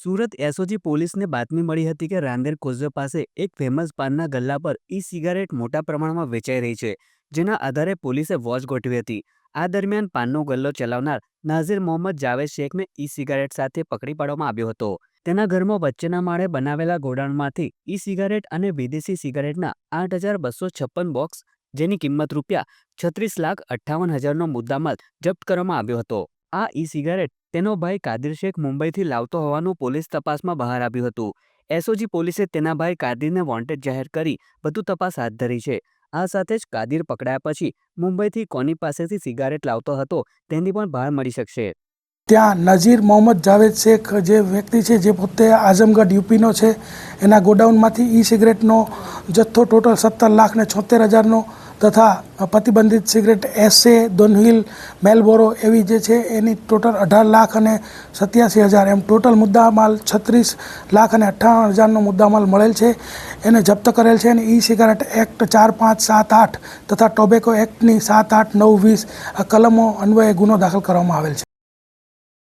Surat SOG પોલીસને બાતમી મળી હતી કે રાંદેર કોઝવે પાસે એક ફેમસ પાનના ગલ્લા પર ઈ સિગારેટ મોટા પ્રમાણમાં વેચાઈ રહી છે, જેના આધારે પોલીસે વોચ ગોઠવી હતી. આ દરમિયાન પાનનો ગલ્લો ચલાવનાર નાઝીર મોહમ્મદ જાવેદ શેખને ઈ સિગારેટ સાથે પકડી પાડવામાં આવ્યો હતો. તેના ઘરમાં વચ્ચેના માળે બનાવેલા ગોડાઉનમાંથી ઈ સિગારેટ અને વિદેશી સિગારેટના આઠ હજાર બસો છપ્પન બોક્સ, જેની કિંમત રૂપિયા છત્રીસ લાખ અઠ્ઠાવન હજારનો મુદ્દામાલ જપ્ત કરવામાં આવ્યો હતો. આ ઈ સિગારેટ તેનો ભાઈ કાદિર શેખ મુંબઈથી લાવતો હોવાનું પોલીસ તપાસમાં બહાર આવ્યું હતું. એસઓજી પોલીસે તેના ભાઈ કાદિરને વોન્ટેડ જાહેર કરી વધુ તપાસ હાથ ધરી છે. આ સાથે જ કાદિર પકડાયા પછી મુંબઈથી કોની પાસેથી સિગારેટ લાવતો હતો તેની પણ બહાર મળી શકશે. ત્યાં નઝીર મોહમ્મદ જાવેદ શેખ જે વ્યક્તિ છે, જે પોતે આઝમગઢ યુપીનો છે, એના ગોડાઉનમાંથી ઈ સિગરેટનો જથ્થો ટોટલ સત્તર લાખ ને છોતેર હજારનો તથા પ્રતિબંધિત સિગરેટ એસે દોનહિલ, મેલબોરો એવી જે છે એની ટોટલ અઢાર લાખ અને સત્યાસી હજાર. એમ ટોટલ મુદ્દામાલ છત્રીસ લાખ અને અઠ્ઠાવન હજારનો મુદ્દામાલ મળેલ છે. એને જપ્ત કરેલ છે અને ઈ સિગારેટ એક્ટ ચાર પાંચ સાત આઠ તથા ટોબેકો એક્ટની સાત આઠ નવ વીસ આ કલમો અન્વયે ગુનો દાખલ કરવામાં આવેલ છે.